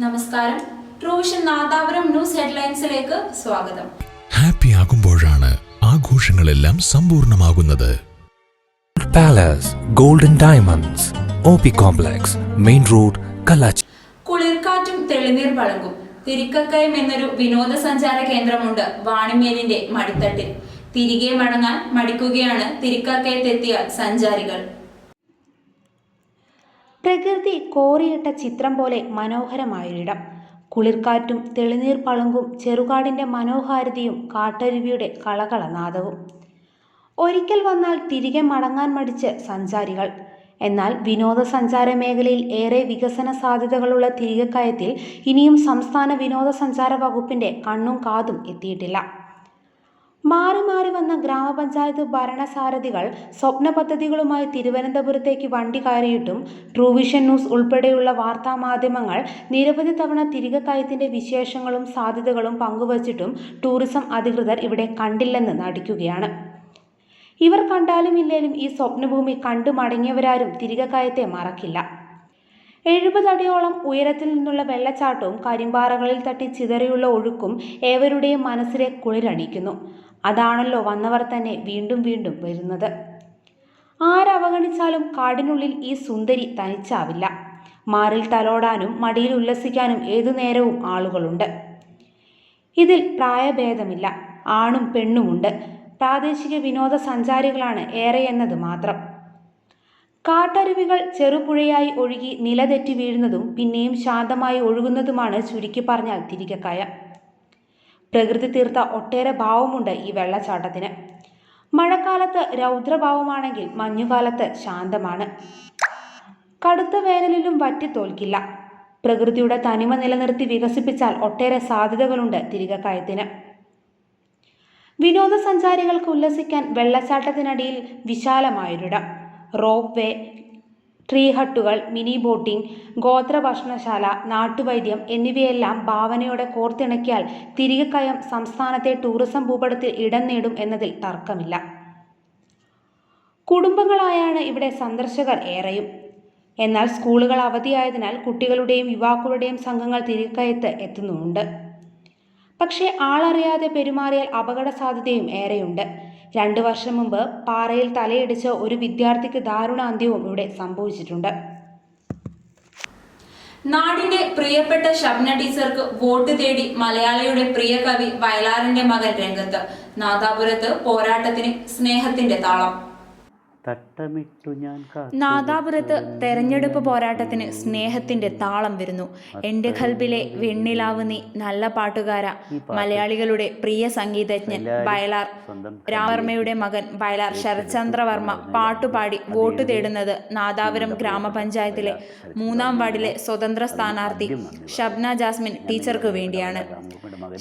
നമസ്കാരം. ട്രൂവിഷൻ നാദാപുരം ന്യൂസ് ഹെഡ്ലൈൻസിലേക്ക് സ്വാഗതം. ഹാപ്പി ആകുമ്പോഴാണ് ആഘോഷങ്ങളെല്ലാം സമ്പൂർണമാകുന്നത് Palace Golden Diamonds, OP complex main road Kallachi കുളിർക്കാറ്റും തെളിനീർ വളങ്ങും തിരിക്കക്കയം എന്നൊരു വിനോദസഞ്ചാര കേന്ദ്രമുണ്ട് വാണിമേലിന്റെ മടിത്തട്ടിൽ. തിരികെ മടങ്ങാൻ മടിക്കുകയാണ് തിരിക്കക്കയത്തെത്തിയ സഞ്ചാരികൾ. പ്രകൃതി കോറിയിട്ട ചിത്രം പോലെ മനോഹരമായൊരിടം. കുളിർക്കാറ്റും തെളിനീർ പളുങ്കും ചെറുകാടിന്റെ മനോഹാരിതയും കാട്ടരുവിയുടെ കളകളനാദവും. ഒരിക്കൽ വന്നാൽ തിരികെ മടങ്ങാൻ മടിച്ച് സഞ്ചാരികൾ. എന്നാൽ വിനോദസഞ്ചാര മേഖലയിൽ ഏറെ വികസന സാധ്യതകളുള്ള തിരികെക്കയത്തിൽ ഇനിയും സംസ്ഥാന വിനോദസഞ്ചാര വകുപ്പിന്റെ കണ്ണും കാതും എത്തിയിട്ടില്ല. മാറി മാറി വന്ന ഗ്രാമപഞ്ചായത്ത് ഭരണസാരഥികൾ സ്വപ്ന പദ്ധതികളുമായി തിരുവനന്തപുരത്തേക്ക് വണ്ടി കയറിയിട്ടും ട്രൂവിഷൻ ന്യൂസ് ഉൾപ്പെടെയുള്ള വാർത്താ മാധ്യമങ്ങൾ നിരവധി തവണ തിരികെ കയത്തിന്റെ വിശേഷങ്ങളും സാധ്യതകളും പങ്കുവച്ചിട്ടും ടൂറിസം അധികൃതർ ഇവിടെ കണ്ടില്ലെന്ന് നടിക്കുകയാണ്. ഇവർ കണ്ടാലും ഇല്ലേലും ഈ സ്വപ്നഭൂമി കണ്ടു മടങ്ങിയവരാരും തിരികെ കയത്തെ മറക്കില്ല. എഴുപതടിയോളം ഉയരത്തിൽ നിന്നുള്ള വെള്ളച്ചാട്ടവും കരിമ്പാറകളിൽ തട്ടി ചിതറിയുള്ള ഒഴുക്കും ഏവരുടെയും മനസ്സിലെ കുളിരണിയിക്കുന്നു അതാണല്ലോ വന്നവർ തന്നെ വീണ്ടും വീണ്ടും വരുന്നത്. ആരവഗണിച്ചാലും കാടിനുള്ളിൽ ഈ സുന്ദരി തനിച്ചാവില്ല. മാറിൽ തലോടാനും മടിയിൽ ഉല്ലസിക്കാനും ഏതു നേരവും ആളുകളുണ്ട്. ഇതിൽ പ്രായഭേദമില്ല. ആണും പെണ്ണുമുണ്ട്. പ്രാദേശിക വിനോദസഞ്ചാരികളാണ് ഏറെയെന്നത് മാത്രം. കാട്ടരുവികൾ ചെറുപുഴയായി ഒഴുകി നിലതെറ്റി വീഴുന്നതും പിന്നെയും ശാന്തമായി ഒഴുകുന്നതുമാണ് ചുരുക്കി പറഞ്ഞാൽ തിരികെക്കായ പ്രകൃതി തീർത്ത ഒട്ടേറെ ഭാവമുണ്ട് ഈ വെള്ളച്ചാട്ടത്തിന്. മഴക്കാലത്ത് രൗദ്രഭാവമാണെങ്കിൽ മഞ്ഞുകാലത്ത് ശാന്തമാണ്. കടുത്ത വേനലിലും വറ്റി തോൽക്കില്ല. പ്രകൃതിയുടെ തനിമ നിലനിർത്തി വികസിപ്പിച്ചാൽ ഒട്ടേറെ സാധ്യതകളുണ്ട് തിരികെക്കയത്തിന്. വിനോദസഞ്ചാരികൾക്ക് ഉല്ലസിക്കാൻ വെള്ളച്ചാട്ടത്തിനടിയിൽ വിശാലമായൊരിടം. റോപ്പ് വേ ട്രീ ഹട്ടുകൾ മിനി ബോട്ടിംഗ് ഗോത്ര ഭക്ഷണശാല നാട്ടുവൈദ്യം എന്നിവയെല്ലാം ഭാവനയോടെ കോർത്തിണക്കിയാൽ തിരികെ കയം സംസ്ഥാനത്തെ ടൂറിസം ഭൂപടത്തിൽ ഇടം നേടും എന്നതിൽ തർക്കമില്ല. കുടുംബങ്ങളായാണ് ഇവിടെ സന്ദർശകർ ഏറെയും. എന്നാൽ സ്കൂളുകൾ അവധിയായതിനാൽ കുട്ടികളുടെയും യുവാക്കളുടെയും സംഘങ്ങൾ തിരികയത്ത് എത്തുന്നുമുണ്ട്. പക്ഷേ ആളറിയാതെ പെരുമാറിയാൽ അപകട സാധ്യതയും ഏറെയുണ്ട്. രണ്ടു വർഷം മുമ്പ് പാറയിൽ തലയിടിച്ച ഒരു വിദ്യാർത്ഥിക്ക് ദാരുണ അന്ത്യവും ഇവിടെ സംഭവിച്ചിട്ടുണ്ട്. നാടിന്റെ പ്രിയപ്പെട്ട ഷബ്ന ടീച്ചർക്ക് വോട്ട് തേടി മലയാളിയുടെ പ്രിയ കവി വയലാറിന്റെ മകൻ രംഗത്ത്. നാദാപുരത്ത് പോരാട്ടത്തിന് സ്നേഹത്തിന്റെ താളം. നാദാപുരത്ത് തെരഞ്ഞെടുപ്പ് പോരാട്ടത്തിന് സ്നേഹത്തിന്റെ താളം വരുന്നു. എന്റെ ഖൽബിലെ വെണ്ണിലാവ് നീ നല്ല പാട്ടുകാര. മലയാളികളുടെ പ്രിയ സംഗീതജ്ഞൻ വയലാർ രാവർമ്മയുടെ മകൻ വയലാർ ശരത്ചന്ദ്രവർമ്മ പാട്ടുപാടി വോട്ട് തേടുന്നത് നാദാപുരം ഗ്രാമപഞ്ചായത്തിലെ മൂന്നാം വാർഡിലെ സ്വതന്ത്ര സ്ഥാനാർത്ഥി ഷബ്ന ജാസ്മിൻ ടീച്ചർക്ക് വേണ്ടിയാണ്.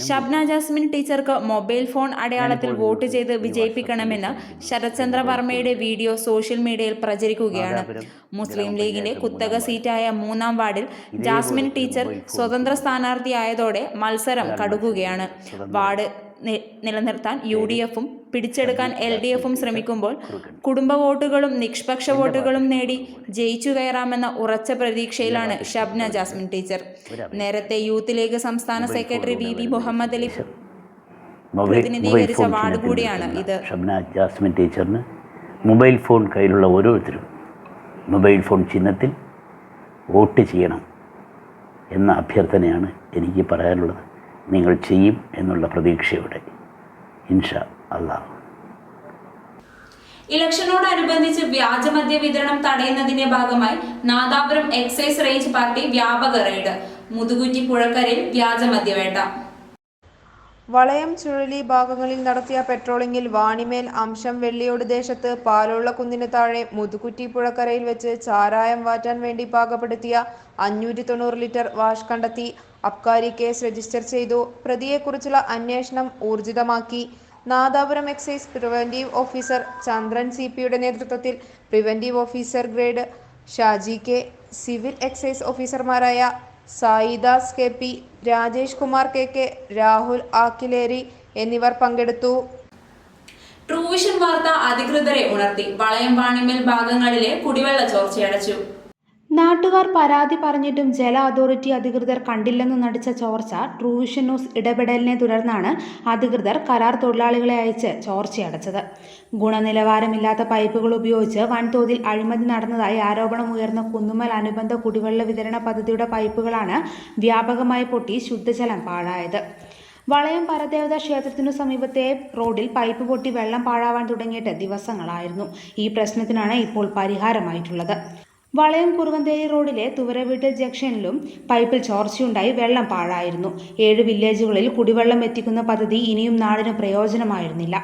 ഷബ്ന ജാസ്മിൻ ടീച്ചർക്ക് മൊബൈൽ ഫോൺ അടയാളത്തിൽ വോട്ട് ചെയ്ത് വിജയിപ്പിക്കണമെന്ന് ശരത്ചന്ദ്ര വർമ്മയുടെ വീഡിയോ സോഷ്യൽ മീഡിയയിൽ പ്രചരിക്കുകയാണ്. മുസ്ലിം ലീഗിന്റെ കുത്തക സീറ്റായ മൂന്നാം വാർഡിൽ ജാസ്മിൻ ടീച്ചർ സ്വതന്ത്ര സ്ഥാനാർത്ഥിയായതോടെ മത്സരം കടുക്കുകയാണ്. വാർഡ് നിലനിർത്താൻ യു ഡി എഫും പിടിച്ചെടുക്കാൻ എൽ ഡി എഫും ശ്രമിക്കുമ്പോൾ കുടുംബ വോട്ടുകളും നിഷ്പക്ഷ വോട്ടുകളും നേടി ജയിച്ചു കയറാമെന്ന ഉറച്ച പ്രതീക്ഷയിലാണ് ഷബ്ന ജാസ്മിൻ ടീച്ചർ. നേരത്തെ യൂത്ത് ലീഗ് സംസ്ഥാന secretary V V Muhammad Ali പ്രതിനിധീകരിച്ച ward കൂടിയാണ് ഇത്. ഷബ്ന ജാസ്മിൻ ടീച്ചറിന് മൊബൈൽ ഫോൺ കയ്യിലുള്ള ഓരോരുത്തരും മൊബൈൽ ഫോൺ ചിഹ്നത്തിൽ വോട്ട് ചെയ്യണം എന്ന അഭ്യർത്ഥനയാണ് എനിക്ക് പറയാനുള്ളത്. നിങ്ങൾ ചെയ്യും എന്നുള്ള പ്രതീക്ഷയോടെ. ഇൻഷാ അള്ളാഹ് ഇലക്ഷനോടനുബന്ധിച്ച് വ്യാജമദ്യ വിതരണം തടയുന്നതിന്റെ ഭാഗമായി നാദാപുരം എക്സൈസ് റേഞ്ച് പാർട്ടി വ്യാപക റെയ്ഡ്. മുതുകുറ്റി പുഴക്കരയിൽ വ്യാജമദ്യവേട്ട വളയം ചുഴലി ഭാഗങ്ങളിൽ നടത്തിയ പെട്രോളിംഗിൽ വാണിമേൽ അംശം വെള്ളിയോട് ദേശത്ത് പാലുള്ള കുന്നിന് താഴെ മുതുകുറ്റി പുഴക്കരയിൽ വെച്ച് ചാരായം വാറ്റാൻ വേണ്ടി പാകപ്പെടുത്തിയ അഞ്ഞൂറ്റി തൊണ്ണൂറ് ലിറ്റർ വാഷ് കണ്ടെത്തി അബ്കാരി കേസ് രജിസ്റ്റർ ചെയ്തു. പ്രതിയെക്കുറിച്ചുള്ള അന്വേഷണം ഊർജിതമാക്കി. Nadapuram excise preventive officer Chandran C പിയുടെ നേതൃത്വത്തിൽ preventive officer grade Shaji K. Civil excise ഓഫീസർമാരായ Saidas K P Rajesh Kumar K K Rahul Akkileri എന്നിവർ പങ്കെടുത്തു. ട്രൂവിഷൻ വാർത്ത അധികൃതരെ ഉണർത്തി. വളയം വാണിമേൽ ഭാഗങ്ങളിലെ കുടിവെള്ള ചോർച്ചയടച്ചു. നാട്ടുകാർ പരാതി പറഞ്ഞിട്ടും ജല അതോറിറ്റി അധികൃതർ കണ്ടില്ലെന്ന് നടിച്ച ചോർച്ച ട്രൂവിഷൻ ന്യൂസ് ഇടപെടലിനെ തുടർന്നാണ് അധികൃതർ കരാർ തൊഴിലാളികളെ അയച്ച് ചോർച്ചയടച്ചത്. ഗുണനിലവാരമില്ലാത്ത പൈപ്പുകൾ ഉപയോഗിച്ച് വൻതോതിൽ അഴിമതി നടന്നതായി ആരോപണം ഉയർന്ന കുന്നുമൽ അനുബന്ധ കുടിവെള്ള വിതരണ പദ്ധതിയുടെ പൈപ്പുകളാണ് വ്യാപകമായി പൊട്ടി ശുദ്ധജലം പാഴായത്. വളയം പരദേവത ക്ഷേത്രത്തിനു സമീപത്തെ റോഡിൽ പൈപ്പ് പൊട്ടി വെള്ളം പാഴാവാൻ തുടങ്ങിയിട്ട് ദിവസങ്ങളായിരുന്നു. ഈ പ്രശ്നത്തിനാണ് ഇപ്പോൾ പരിഹാരമായിട്ടുള്ളത്. വളയം കുറുവന്തേരി റോഡിലെ തുവരവീട്ട് ജംഗ്ഷനിലും പൈപ്പിൽ ചോർച്ചയുണ്ടായി വെള്ളം പാഴായിരുന്നു. ഏഴ് വില്ലേജുകളിൽ കുടിവെള്ളം എത്തിക്കുന്ന പദ്ധതി ഇനിയും നാടിന് പ്രയോജനമായിരുന്നില്ല.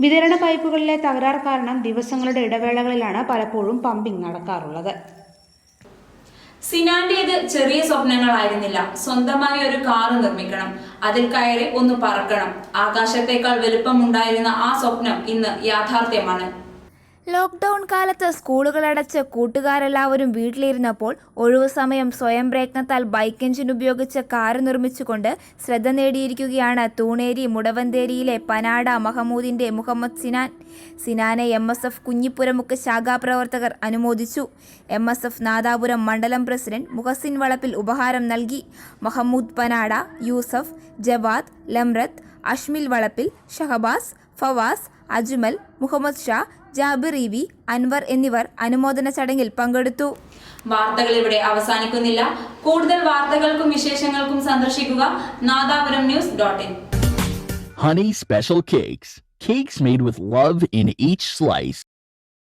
വിതരണ പൈപ്പുകളിലെ തകരാർ കാരണം ദിവസങ്ങളുടെ ഇടവേളകളിലാണ് പലപ്പോഴും പമ്പിംഗ് നടക്കാറുള്ളത്. സിനാന്റേത് ചെറിയ സ്വപ്നങ്ങളായിരുന്നില്ല. സ്വന്തമായി ഒരു കാറ് നിർമ്മിക്കണം. അതിൽ കയറി ഒന്ന് പറക്കണം. ആകാശത്തേക്കാൾ വലുപ്പമുണ്ടായിരുന്ന ആ സ്വപ്നം ഇന്ന് യാഥാർത്ഥ്യമാണ്. ലോക്ക്ഡൗൺ കാലത്ത് സ്കൂളുകൾ അടച്ച് കൂട്ടുകാരെല്ലാവരും വീട്ടിലിരുന്നപ്പോൾ ഒഴിവു സമയം സ്വയം പ്രയത്നത്താൽ ബൈക്ക് എഞ്ചിൻ ഉപയോഗിച്ച് കാർ നിർമ്മിച്ചുകൊണ്ട് ശ്രദ്ധ നേടിയിരിക്കുകയാണ് തൂണേരി മുടവന്തേരിയിലെ പനാട മഹമൂദിന്റെ മുഹമ്മദ് സിനാൻ. സിനാനെ എം എസ് എഫ് കുഞ്ഞിപ്പുരമുക്ക് ശാഖാപ്രവർത്തകർ അനുമോദിച്ചു. എം എസ് എഫ് നാദാപുരം മണ്ഡലം പ്രസിഡന്റ് മുഹസിൻ വളപ്പിൽ ഉപഹാരം നൽകി. മഹമ്മൂദ് പനാട യൂസഫ് ജവാദ് ലംറത്ത് അഷ്മിൽ വളപ്പിൽ ഷഹബാസ് ഫവാസ് അജ്മൽ മുഹമ്മദ് ഷാ ജാബിർ ഇ വി അൻവർ എന്നിവർ അനുമോദന ചടങ്ങിൽ പങ്കെടുത്തു വാർത്തകൾ ഇവിടെ അവസാനിക്കുന്നില്ല കൂടുതൽ വാർത്തകൾക്കും വിശേഷങ്ങൾക്കും സന്ദർശിക്കുക Nadapuram news dot in Honey Special Cakes. Cakes made with love in each slice.